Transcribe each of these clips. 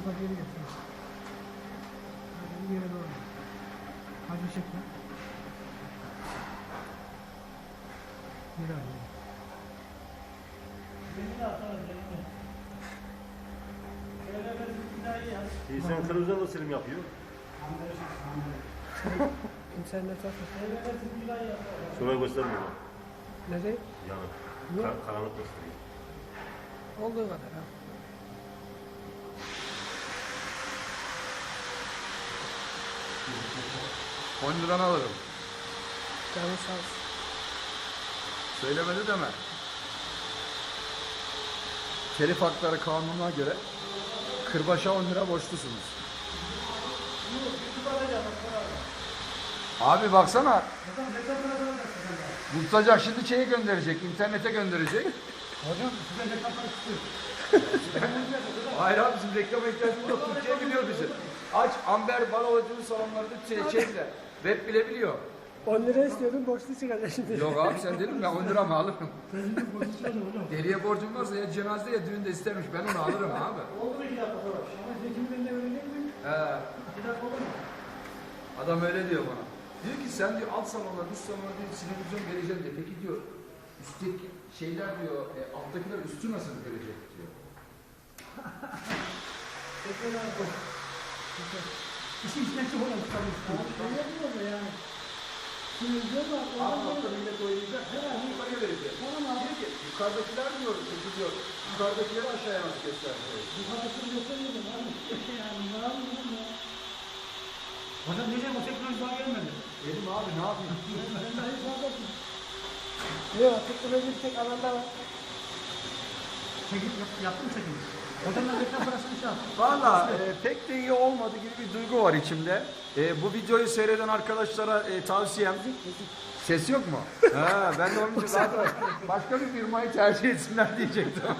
Bu da geri getir. Hadi geri doğru. Hadi çekme. Bir daha. İnsan televizyonda silim yapıyor. İnternet atma. Şuraya göstermiyor. Ne değil? Yani Yok. kar, karanlık gösteriyor. Olduğu kadar ha. On liranı alırım. Canı sağ olsun. Söylemedi deme. Telif hakları kanununa göre kırbaça 10 lira borçlusunuz. Abi baksana. Muhtacak şimdi şeye gönderecek, internete gönderecek. Hocam size istiyor? Hayır abi bizim reklama ihtiyacımız yok. Türkiye biliyor bizi. Aç Amber Balavacı'nın salonlarında şey, şeyle, web bile biliyor. 10 lira istiyordum borçlu çıkacak şimdi. Yok abi sen dedim ya 10 lira mı alırım? Deliye borcum varsa ya cenazede ya düğünde istemiş ben onu alırım abi. Oldu mu iki dakika sonra? Ama Zeki'nin de öyle değil mi? He. İki dakika olur mu? Adam öyle diyor bana. Diyor ki sen diyor alt salonlar, üst salonlar diyor televizyon vereceğim diyor. Peki diyor üstteki şeyler diyor, e, alttakiler üstü nasıl verecek diyor. Tekrar abi. İşin içine çok olan tutarmış. Şey yapmıyor da yani. Televizyon var. Abi böyle- millet oynayacak, hemen yukarıya verecek. Tamam abi. Diyor ki yukarıdakiler diyor, diyor, yukarıdakileri aşağıya nasıl? Bu kadar çok göstermedim abi. Yani ne yapayım ya? Hocam diyeceğim o teknoloji daha gelmedi. Dedim abi ne yapayım? Ben daha fazla Yok teknoloji bir tek alanda var. Çekim yap, yaptın Valla e, pek de iyi olmadı gibi bir duygu var içimde. E, bu videoyu seyreden arkadaşlara e, tavsiyem ses yok mu? ha, ben de onun için zaten başka bir firmayı tercih etsinler diyecektim.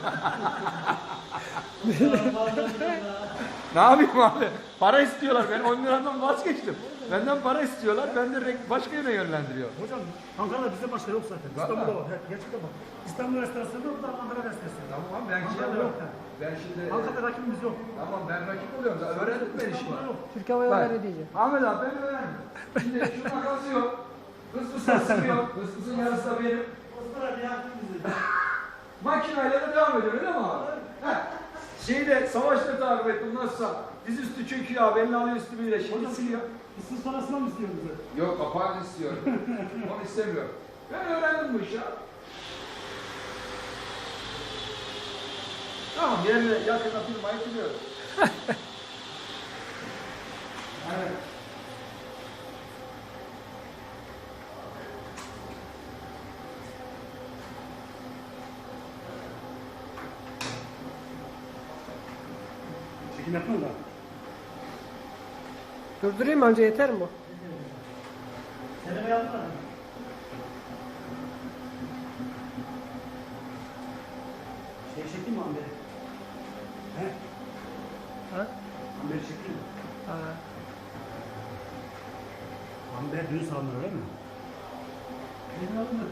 ne yapayım abi? Para istiyorlar. Ben 10 liradan vazgeçtim. Benden para istiyorlar. Ben de başka yöne yönlendiriyor. Hocam Ankara'da bizde başka yok zaten. Vallahi. İstanbul'da var. Evet, gerçekten bak. İstanbul restorasyonu yok da Ankara restorasyonu. Tamam ben Ankara'da şey yok yani. Ben şimdi Ankara'da rakibimiz yok. tamam ben rakip oluyorum. da Öğrendim ben işimi. Yok. Türk Hava Yolları diyeceğim. Ahmet abi ben öğrendim. Şimdi şuna kazıyor. Hızlı sıkıyor. Hızlısın yarısı da benim. Yaktın bizi. Makineyle de devam ediyor öyle mi abi? Heh. Şeyde savaşta takip ettim nasılsa. Dizüstü çöküyor abi elini alıyor üstümüyle şimdi Hocam siliyor. İstis parasına mı istiyor bize? Yok kapağını istiyorum. Onu istemiyorum. Ben öğrendim bu işi ya. Tamam yerine yakına firmayı biliyorum. Çekim yapmıyor da. Durdurayım mı amca yeter mi bu? Deneme mı? Şey çektin mi Amber'i? He? Ha? Amber'i çektin mi? Ha. Amber düğün salonları öyle mi? Benim adım da